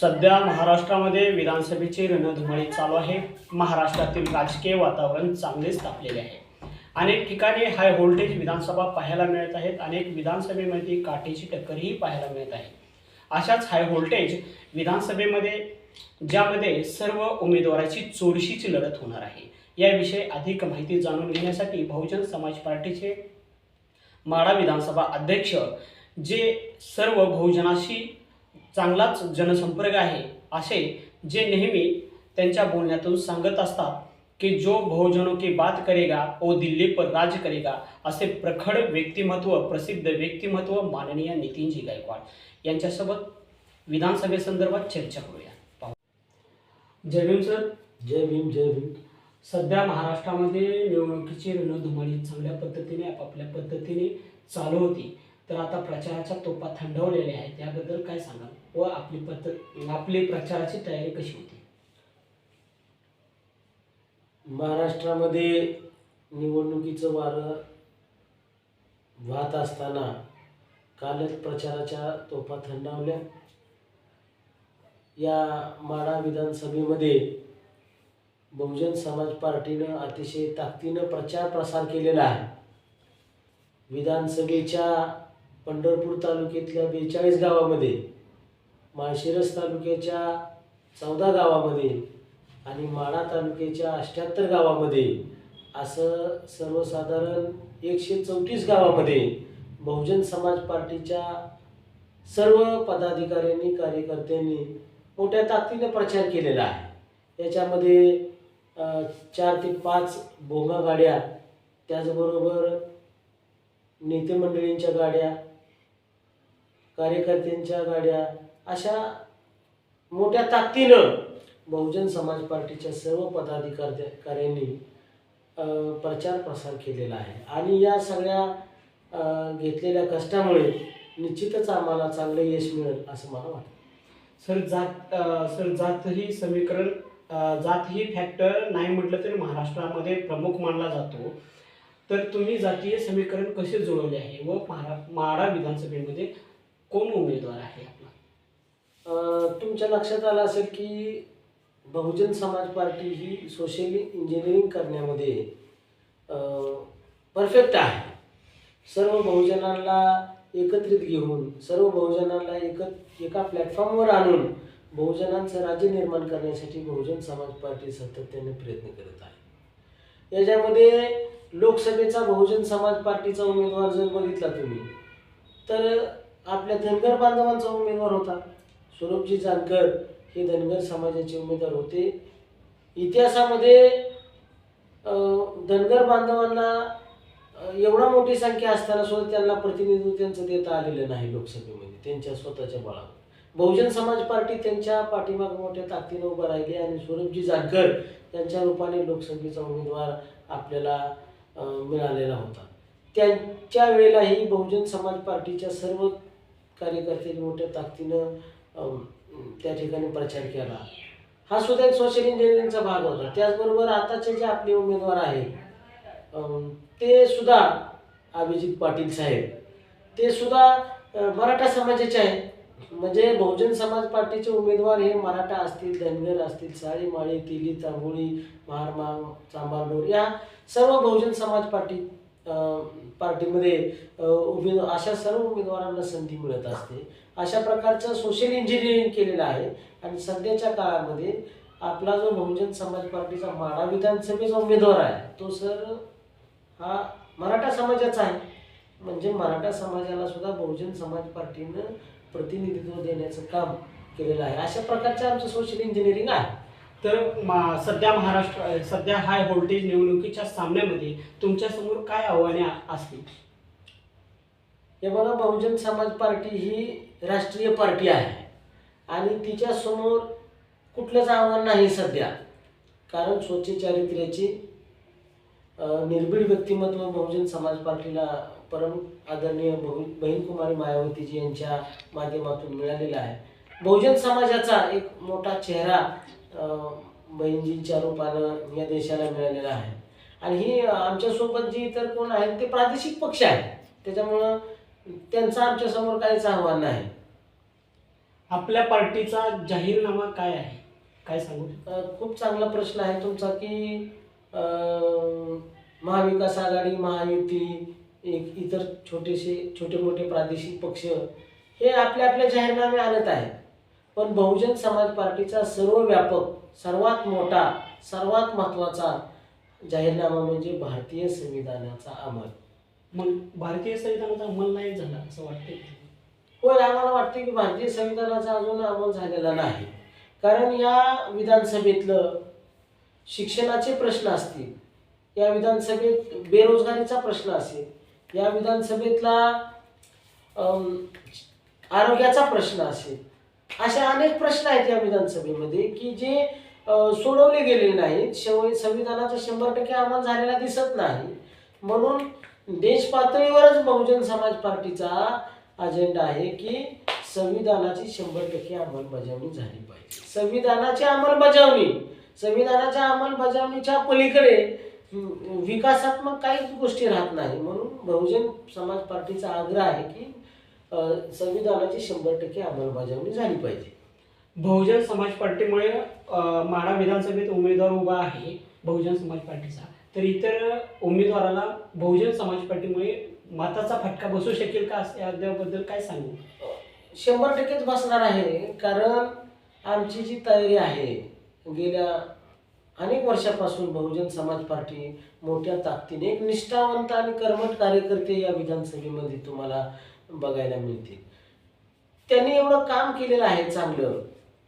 सध्या महाराष्ट्रामध्ये विधानसभेची रणधुमाळी चालू आहे. महाराष्ट्रातील राजकीय वातावरण चांगलेच तापलेले आहे. अनेक ठिकाणी हाय व्होल्टेज विधानसभा पाहायला मिळत आहेत. अनेक विधानसभेमध्ये काठीची टक्करही पाहायला मिळत आहे. अशाच हाय व्होल्टेज विधानसभेमध्ये ज्यामध्ये सर्व उमेदवाराची चोरशीची लढत होणार आहे. याविषयी अधिक माहिती जाणून घेण्यासाठी बहुजन समाज पार्टीचे माडा विधानसभा अध्यक्ष जे सर्व बहुजनाशी चांगलाच जनसंपर्क आहे असे जे नेहमी त्यांच्या बोलण्यातून सांगत असतात की जो बहुजनों की बात करेगा वो दिल्ली पर राज करेगा असे प्रखड व्यक्तिमत्व प्रसिद्ध व्यक्तिमत्व माननीय नितीनजी गायकवाड यांच्यासोबत विधानसभेसंदर्भात चर्चा करूया. पाहू. जय भीम सर. जय भीम जय भीम. सध्या महाराष्ट्रामध्ये निवडणुकीची रणधुमाळी चांगल्या पद्धतीने आपापल्या पद्धतीने चालू होती. तर आता प्रचाराच्या तोपा थंडवलेल्या आहेत. त्याबद्दल काय सांगाल? व आपली पद्धत आपली प्रचाराची तयारी कशी होती? महाराष्ट्रामध्ये निवडणुकीचं वारं वाहत असताना कालच प्रचाराच्या तोफा थंडावल्या. या माडा विधानसभेमध्ये बहुजन समाज पार्टीनं अतिशय ताकदीनं प्रचार प्रसार केलेला आहे. विधानसभेच्या पंढरपूर तालुक्यातल्या बेचाळीस गावामध्ये माळशिरस तालुक्याच्या चौदा गावामध्ये आणि माढा तालुक्याच्या अष्ट्याहत्तर गावामध्ये असं सर्वसाधारण एकशे चौतीस गावामध्ये बहुजन समाज पार्टीच्या सर्व पदाधिकाऱ्यांनी कार्यकर्त्यांनी मोठ्या ताकदीने प्रचार केलेला आहे. याच्यामध्ये चार ते पाच बोंगा गाड्या त्याचबरोबर नेते मंडळींच्या गाड्या कार्यकर्त्यांच्या गाड्या अशा मोठ्या ताकदीनं बहुजन समाज पार्टीच्या सर्व पदाधिकाऱ्यांनी प्रचार प्रसार केलेला आहे. आणि या सगळ्या घेतलेल्या कष्टामुळे निश्चितच आम्हाला चांगलं यश मिळेल असं मला वाटतं. सर जात सर जात ही समीकरण जात ही फॅक्टर नाही म्हटलं तरी महाराष्ट्रामध्ये प्रमुख मानला जातो. तर तुम्ही जातीय समीकरण कसे जुळवले आहे? व महारा माडा विधानसभेमध्ये कोण उमेदवार आहे आपला? तुमच्या लक्षात आलं असेल की बहुजन समाज पार्टी ही सोशल इंजिनिअरिंग करण्यामध्ये परफेक्ट आहे. सर्व बहुजनांना एकत्रित घेऊन सर्व बहुजनांना एकत एका प्लॅटफॉर्मवर आणून बहुजनांचं राज्य निर्माण करण्यासाठी बहुजन समाज पार्टी सातत्याने प्रयत्न करत आहे. याच्यामध्ये लोकसभेचा बहुजन समाज पार्टीचा उमेदवार जर बघितला तुम्ही तर आपल्या धनगर बांधवांचा उमेदवार होता. स्वरूपजी जानकर हे धनगर समाजाचे उमेदवार होते. इतिहासामध्ये धनगर बांधवांना एवढा मोठी संख्या असताना सुद्धा त्यांना प्रतिनिधित्व त्यांचं देता आलेलं नाही लोकसभेमध्ये. त्यांच्या स्वतःच्या बळावर. बहुजन समाज पार्टी त्यांच्या पाठीमाग मोठ्या ताकदीनं उभं राहिली आणि स्वरूपजी जानकर यांच्या रूपाने लोकसभेचा उमेदवार आपल्याला मिळालेला होता. त्यांच्या वेळेलाही बहुजन समाज पार्टीच्या सर्व कार्यकर्त्यांनी मोठ्या ताकदीनं त्या ठिकाणी प्रचार केला. हा सुद्धा एक सोशल इंजिनिअरिंगचा भाग होता. त्याचबरोबर आताचे जे आपले उमेदवार आहेत ते सुद्धा अभिजित पाटील साहेब. ते सुद्धा मराठा समाजाचे आहेत. म्हणजे बहुजन समाज पार्टीचे उमेदवार हे मराठा असतील धनगर असतील साळी माळी तेली तांबोळी महारमाग चांबारडोर या सर्व बहुजन समाज पार्टी पार्टीमध्ये उमेद अशा सर्व उमेदवारांना संधी मिळत असते. अशा प्रकारचं सोशल इंजिनिअरिंग केलेलं आहे. आणि सध्याच्या काळामध्ये आपला जो बहुजन समाज पार्टीचा माडा विधानसभेचा उमेदवार आहे तो सर हा मराठा समाजाचा आहे. म्हणजे मराठा समाजाला सुद्धा बहुजन समाज पार्टीनं प्रतिनिधित्व देण्याचं काम केलेलं आहे. अशा प्रकारचं आमचं सोशल इंजिनिअरिंग आहे. तर मा सध्या महाराष्ट्र सध्या हाय व्होल्टेज निवडणुकीच्या सामन्यामध्ये तुमच्यासमोर काय आव्हाने असतील? हे बघा बहुजन समाज पार्टी ही राष्ट्रीय पार्टी आहे. आणि तिच्यासमोर कुठलंच आव्हान नाही सध्या. कारण स्वच्छ चारित्र्याची निर्भीड व्यक्तिमत्व बहुजन समाज पार्टीला परम आदरणीय बहु बहीणकुमारी मायावतीजी यांच्या माध्यमातून मिळालेला आहे. बहुजन समाजाचा एक मोठा चेहरा बहीणजींच्या रूपानं या देशाला मिळालेला आहे. आणि ही आमच्यासोबत जी इतर कोण आहेत ते प्रादेशिक पक्ष आहेत. त्याच्यामुळं त्यांचं आमच्यासमोर काहीच आव्हान नाही. आपल्या पार्टीचा जाहीरनामा काय आहे? काय सांगू? खूप चांगला प्रश्न आहे तुमचा की महाविकास आघाडी महायुती एक इतर छोटेसे छोटे मोठे प्रादेशिक पक्ष हे आपले आपले जाहीरनामे आणत आहेत. पण बहुजन समाज पार्टीचा सर्वव्यापक सर्वात मोठा सर्वात महत्त्वाचा जाहीरनामा म्हणजे भारतीय संविधानाचा अमल. मग भारतीय संविधानाचा अंमल नाही झाला असं वाटतंय होय आम्हाला वाटते की भारतीय संविधानाचा अजून अमल झालेला नाही. कारण या विधानसभेतलं शिक्षणाचे प्रश्न असतील या विधानसभेत बेरोजगारीचा प्रश्न असेल या विधानसभेतला आरोग्याचा प्रश्न असेल अशा अनेक प्रश्न आहेत या विधानसभेमध्ये की जे सोडवले गेले नाहीत शेव संविधानाचा शंभर टक्के अंमल झालेला दिसत नाही. म्हणून देश पातळीवरच बहुजन समाज पार्टीचा अजेंडा आहे की संविधानाची शंभर टक्के अंमलबजावणी झाली पाहिजे. संविधानाची अंमलबजावणी संविधानाच्या अंमलबजावणीच्या पलीकडे विकासात्मक काहीच गोष्टी राहत नाही. म्हणून बहुजन समाज पार्टीचा आग्रह आहे की संविधानाची शंभर टक्के अंमलबजावणी झाली पाहिजे. बहुजन समाज पार्टीमुळे माढा विधानसभेत उमेदवार उभा आहे बहुजन समाज पार्टीचा. तर इतर उमेदवाराला बहुजन समाज पार्टीमुळे मताचा फटका बसू शकेल का? असं याबद्दल काय सांगू? शंभर टक्केच बसणार आहे कारण आमची जी तयारी आहे गेल्या अनेक वर्षापासून बहुजन समाज पार्टी मोठ्या ताकदीने एक निष्ठावंत आणि कर्मठ कार्यकर्ते या विधानसभेमध्ये तुम्हाला बघायला मिळतील त्यांनी एवढं काम केलेलं आहे चांगलं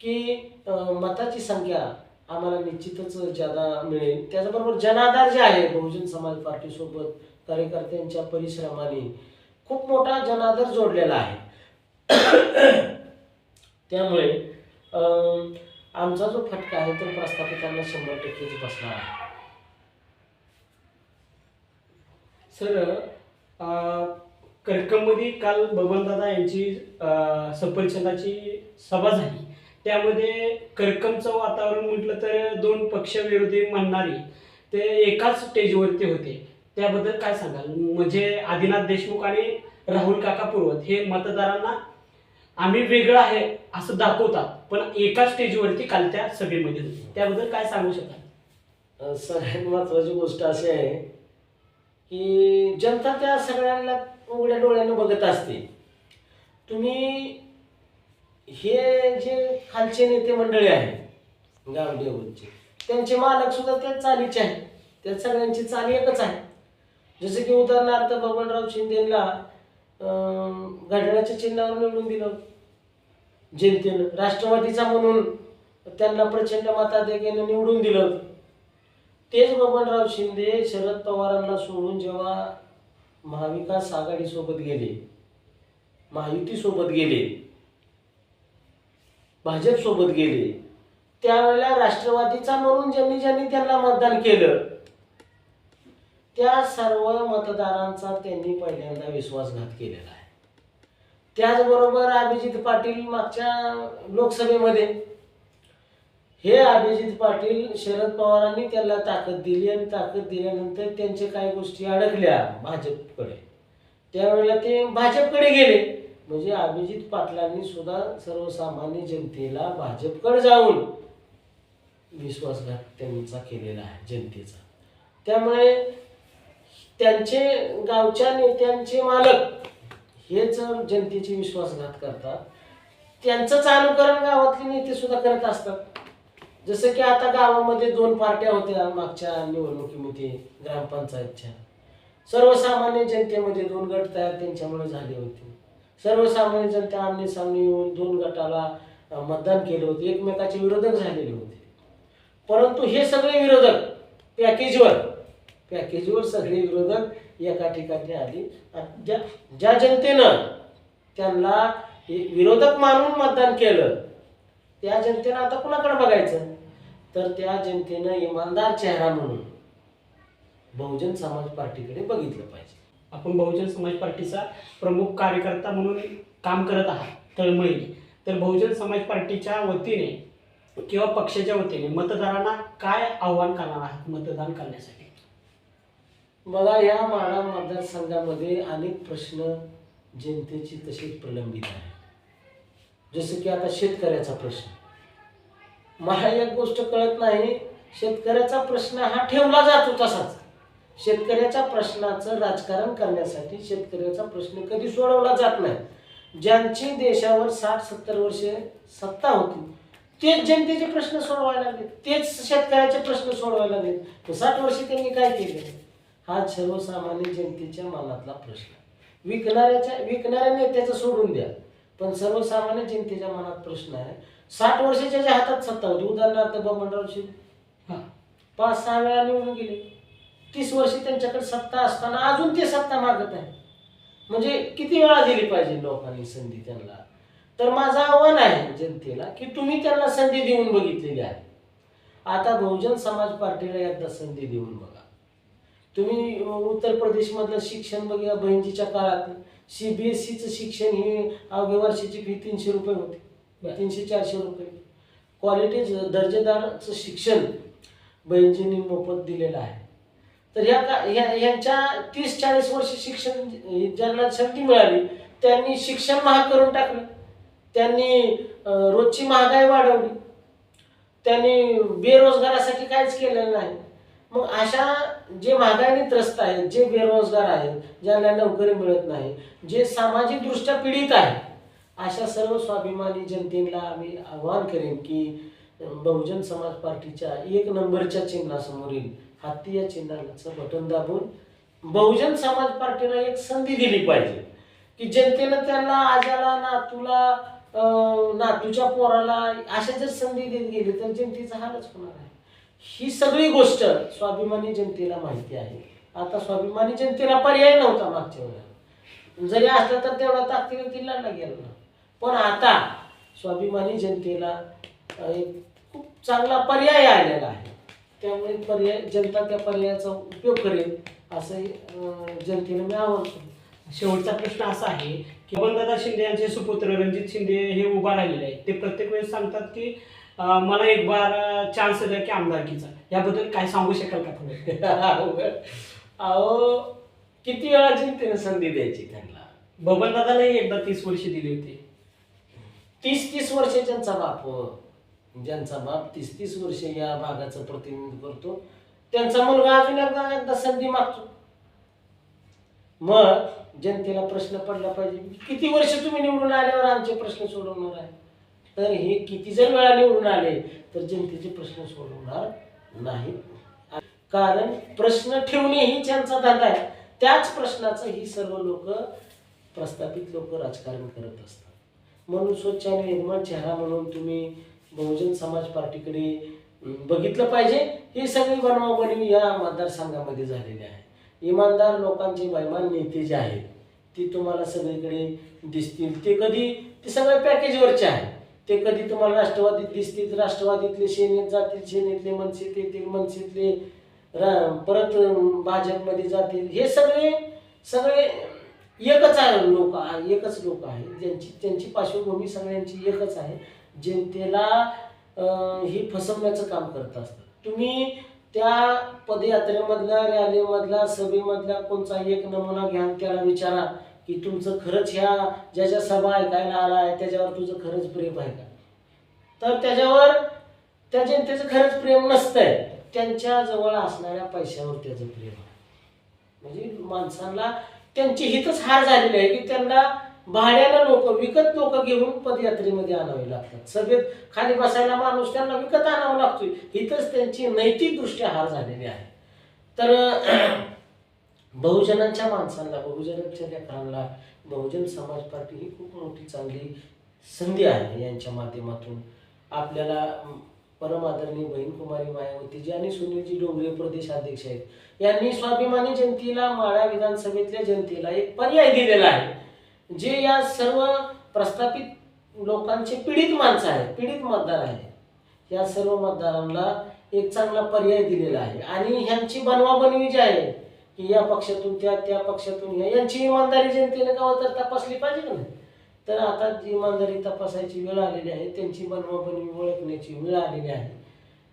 की मताची संख्या आम्हाला निश्चितच ज्यादा मिळेल. त्याचबरोबर जनाधार जे आहे बहुजन समाज पार्टीसोबत कार्यकर्त्यांच्या परिश्रमाने खूप मोठा जनाधार जोडलेला आहे. त्यामुळे आमचा जो फटका आहे तो प्रस्थापितांना शंभर टक्केच बसणार आहे. सर कर्कममध्ये काल बबनदादा यांची सफरचंदाची सभा झाली. त्यामध्ये कर्कमचं वातावरण म्हटलं तर दोन पक्षविरोधी म्हणणारी ते एकाच स्टेजवरती होते. त्याबद्दल काय सांगाल? म्हणजे आदिनाथ देशमुख आणि राहुल काका पुरवत हे मतदारांना आम्ही वेगळं आहे असं दाखवतात पण एका स्टेजवरती काल त्या सभेमध्ये होते. त्याबद्दल काय सांगू शकाल? सगळ्यात महत्त्वाची गोष्ट अशी आहे की जनता त्या सगळ्यांना उघड्या डोळ्यानं बघत असते. तुम्ही हे जे खालचे नेते मंडळी आहेत गावडेवरचे त्यांचे मालक सुद्धा त्याच चालीचे आहेत. त्या सगळ्यांची चाली एकच आहे. जसं की उदाहरणार्थ बबनराव शिंदेला अं, घड्याळाच्या चिन्हावर निवडून दिलं. जनतेनं राष्ट्रवादीचा म्हणून त्यांना प्रचंड मताधिक्यानं निवडून दिलं. तेच बबनराव शिंदे शरद पवारांना सोडून जेव्हा महाविकास आघाडीसोबत गेले महायुतीसोबत गेले भाजपसोबत गेले त्यावेळेला राष्ट्रवादीचा म्हणून ज्यांनी ज्यांनी त्यांना मतदान केलं त्या सर्व मतदारांचा त्यांनी पहिल्यांदा विश्वासघात केलेला आहे. त्याचबरोबर अभिजित पाटील मागच्या लोकसभेमध्ये हे अभिजित पाटील शरद पवारांनी त्याला ताकद दिली आणि ताकद दिल्यानंतर त्यांच्या काही गोष्टी अडकल्या भाजपकडे. त्यावेळेला ते भाजपकडे गेले. म्हणजे अभिजित पाटलांनी सुद्धा सर्वसामान्य जनतेला भाजपकडे जाऊन विश्वासघात त्यांचा केलेला आहे जनतेचा. त्यामुळे त्यांचे गावच्या नेत्यांचे मालक हेच जनतेचे विश्वासघात करतात. त्यांचंच अनुकरण गावातले नेते सुद्धा करत असतात. जसं की आता गावामध्ये दोन पार्ट्या होत्या मागच्या निवडणुकीमध्ये ग्रामपंचायतच्या. सर्वसामान्य जनतेमध्ये दोन गट तयार त्यांच्यामुळे झाले होते. सर्वसामान्य जनता आमने सामने येऊन दोन गटाला मतदान केलं होते. एकमेकाचे विरोधक झालेले होते. परंतु हे सगळे विरोधक पॅकेजवर पॅकेजवर सगळे विरोधक एका ठिकाणी आले. आणि ज्या ज्या जनतेनं त्यांना विरोधक मानून मतदान केलं त्या जनतेनं आता कुणाकडे बघायचं? तर त्या जनतेनं इमानदार चेहरा म्हणून बहुजन समाज पार्टीकडे बघितलं पाहिजे. आपण बहुजन समाज पार्टीचा प्रमुख कार्यकर्ता म्हणून काम करत आहात तळमळी तर बहुजन समाज पार्टीच्या वतीने किंवा पक्षाच्या वतीने मतदारांना काय आव्हान करणार आहात मतदान करण्यासाठी? बघा या माळा मतदारसंघामध्ये अनेक प्रश्न जनतेची तशीच प्रलंबित आहे जसं की आता शेतकऱ्याचा प्रश्न. मला एक गोष्ट कळत नाही शेतकऱ्याचा प्रश्न हा ठेवला जातो तसाच. शेतकऱ्याच्या प्रश्नाचं राजकारण करण्यासाठी शेतकऱ्याचा प्रश्न कधी सोडवला जात नाही. ज्यांची देशावर साठ सत्तर वर्षे सत्ता होती तेच जनतेचे प्रश्न सोडवायला लागले. तेच शेतकऱ्याचे प्रश्न सोडवायला लागले. तर साठ वर्षे त्यांनी काय केले? हा सर्वसामान्य जनतेच्या मनातला प्रश्न. विकणाऱ्याच्या विकणाऱ्या नेत्याचं सोडून द्या. पण सर्वसामान्य जनतेच्या मनात प्रश्न आहे. साठ वर्षाच्या ज्या हातात सत्ता होती उदाहरणार्थ बबनराव शिंदे. हा. पाच सहा वेळा निवडून गेले. तीस वर्ष त्यांच्याकडे सत्ता असताना अजून ते सत्ता मागत आहे म्हणजे किती वेळा दिली पाहिजे लोकांनी संधी त्यांना? तर माझं आव्हान आहे जनतेला की तुम्ही त्यांना संधी देऊन बघितलेली आहे. आता बहुजन समाज पार्टीला एकदा संधी देऊन बघा. तुम्ही उत्तर प्रदेशमधलं शिक्षण बघा बहिणजीच्या काळात सी बी एस सीचं शिक्षण ही अवघ्या वर्षाची फी तीनशे रुपये होती. तीनशे चारशे रुपये. क्वालिटी दर्जेदारचं शिक्षण बहिणजींनी मोफत दिलेलं आहे. तर ह्या का ह्या ह्यांच्या तीस चाळीस वर्ष शिक्षण ज्यांना संधी मिळाली त्यांनी शिक्षण महाग करून टाकलं. त्यांनी रोजची महागाई वाढवली. त्यांनी बेरोजगारासाठी काहीच केलेलं नाही. मग अशा जे महागाईने त्रस्त आहेत जे बेरोजगार आहेत ज्यांना नोकरी मिळत नाही जे सामाजिकदृष्ट्या पीडित आहे अशा सर्व स्वाभिमानी जनतेला आम्ही आवाहन करेन की बहुजन समाज पार्टीच्या एक नंबरच्या चिन्हासमोरील हत्ती या चिन्हाचं बटन दाबून बहुजन समाज पार्टीला एक संधी दिली पाहिजे. की जनतेनं त्यांना आजाला नातूला नातूच्या पोराला अशा जर संधी देत गेली तर जनतेचा हालच होणार आहे. ही सगळी गोष्ट स्वाभिमानी जनतेला माहिती आहे. आता स्वाभिमानी जनतेला पर्याय नव्हता मागच्या वेळेला. जरी असला तर तेवढा ताकदीने तिला गेला ना पण आता स्वाभिमानी जनतेला एक खूप चांगला पर्याय आलेला आहे. त्यामुळे पर्याय जनता त्या पर्यायाचा उपयोग करेल असंही जनतेला मी आवडतो शेवटचा प्रश्न असा आहे की बलदादा शिंदे यांचे सुपुत्र रणजित शिंदे हे उभा राहिलेले आहेत. ते प्रत्येक वेळेस सांगतात की मला एक बार चान्स द्या की आमदारकीचा. याबद्दल काय सांगू शकाल का थोडं अहो किती वेळा जनतेने संधी द्यायची त्यांना? बबनदादालाही एकदा तीस वर्ष दिली होती. तीस तीस वर्ष ज्यांचा बाप हो. ज्यांचा बाप तीस तीस वर्ष या भागाचं प्रतिनिधित्व करतो त्यांचा मुलगा अजून एकदा एकदा संधी मागतो. मग जनतेला प्रश्न पडला पाहिजे किती वर्ष तुम्ही निवडून आल्यावर आमचे प्रश्न सोडवणार आहे? तर हे किती जर वेळा निवडून आले तर जनतेचे प्रश्न सोडवणार नाही कारण प्रश्न ठेवणे ही त्यांचा धंदा आहे. त्याच प्रश्नाचं ही सर्व लोक प्रस्थापित लोक राजकारण करत असतात. म्हणून स्वच्छ आणि निर्मळ चेहरा म्हणून तुम्ही बहुजन समाज पार्टीकडे बघितलं पाहिजे. ही सगळी बनवाबनवी या मतदारसंघामध्ये झालेली आहे. इमानदार लोकांचे वैमान नेते जे आहेत ती तुम्हाला सगळीकडे दिसतील. ते कधी? ते सगळ्या पॅकेजवरचे आहे ते कधी तुम्हाला राष्ट्रवादीत दिसतील राष्ट्रवादीतले सेनेत जातील सेनेतले मनसेत येतील मनसेतले रा- परत भाजपमध्ये जातील. हे सगळे सगळे एकच आहे लोक एकच लोक आहे ज्यांची त्यांची पार्श्वभूमी सगळ्यांची एकच आहे. जनतेला ही फसवण्याचं काम करत असतात. तुम्ही त्या पदयात्रेमधला रॅलीमधला सभेमधला कोणचा एक नमुना घ्या त्याला विचारा. की तुमचं खरंच ह्या ज्याच्या सभा ऐकायला आला आहे त्याच्यावर तुझं खरंच प्रेम आहे का? तर त्याच्यावर त्या जनतेचं खरंच प्रेम नसतंय. त्यांच्या जवळ असणाऱ्या पैशावर त्याचं प्रेम आहे. म्हणजे माणसांना त्यांची हितच हार झालेली आहे की त्यांना भाड्यानं लोक विकत लोक घेऊन पदयात्रेमध्ये आणावे लागतात. सभेत खाली बसायला माणूस त्यांना विकत आणावा लागतोय. हितच त्यांची नैतिकदृष्ट्या हार झालेली आहे. तर बहुजनांच्या माणसांना बहुजनांच्या लेकरांना बहुजन समाज पार्टी ही खूप मोठी चांगली संधी आहे यांच्या माध्यमातून. आपल्याला परमादरणीय बहीण कुमारी मायावतीजी आणि सुनीलजी डोंगरे प्रदेशाध्यक्ष आहेत यांनी स्वाभिमानी जनतेला माळा विधानसभेतल्या जनतेला एक पर्याय दिलेला आहे. जे या सर्व प्रस्थापित लोकांचे पीडित माणसं आहेत पीडित मतदार आहेत या सर्व मतदारांना एक चांगला पर्याय दिलेला आहे. आणि ह्यांची बनवाबनवी जी आहे की या पक्षातून त्या त्या पक्षातून या. यांची इमानदारी जनतेने का तर तपासली पाहिजे का तर आता इमानदारी तपासायची वेळ आलेली आहे त्यांची बनवाबनवी ओळखण्याची वेळ आलेली आहे.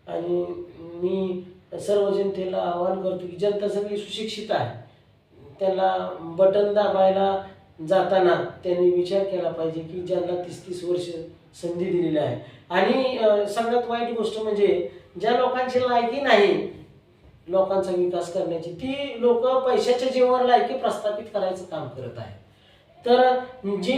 आणि मी सर्व जनतेला आवाहन करतो की जनता सगळी सुशिक्षित आहे. त्याला बटन दाबायला जाताना त्यांनी विचार केला पाहिजे की ज्यांना तीस तीस वर्ष संधी दिलेली आहे. आणि सगळ्यात वाईट गोष्ट म्हणजे ज्या लोकांची लायकी नाही लोकांचा विकास करण्याची. ती लोक पैशाच्या जीवावर लायकी प्रस्थापित करायचं काम करत आहे तर जे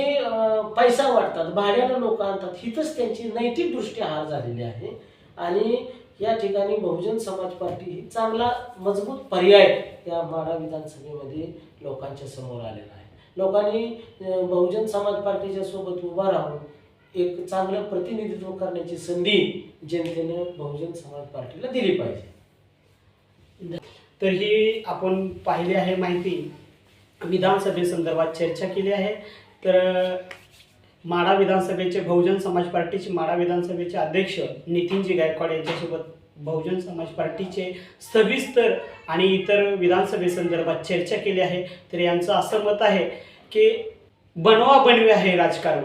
पैसा वाटतात भाड्यानं लोक आणतात हिथंच त्यांची नैतिक दृष्टी हार झालेली आहे. आणि या ठिकाणी बहुजन समाज पार्टी ही चांगला मजबूत पर्याय या माडा विधानसभेमध्ये लोकांच्या समोर आलेला आहे. लोकांनी बहुजन समाज पार्टीच्या सोबत उभा राहून एक चांगलं प्रतिनिधित्व करण्याची संधी जनतेने बहुजन समाज पार्टीला दिली पाहिजे. तर ही आपण पाहिली आहे माहिती. विधानसभेसंदर्भात चर्चा केली आहे. तर माडा विधानसभेचे बहुजन समाज पार्टीचे माडा विधानसभेचे अध्यक्ष नितीनजी गायकवाड यांच्यासोबत बहुजन समाज पार्टीचे सविस्तर आणि इतर विधानसभेसंदर्भात चर्चा केली आहे. तर यांचं असं मत आहे की बनवा बनवे आहे राजकारण.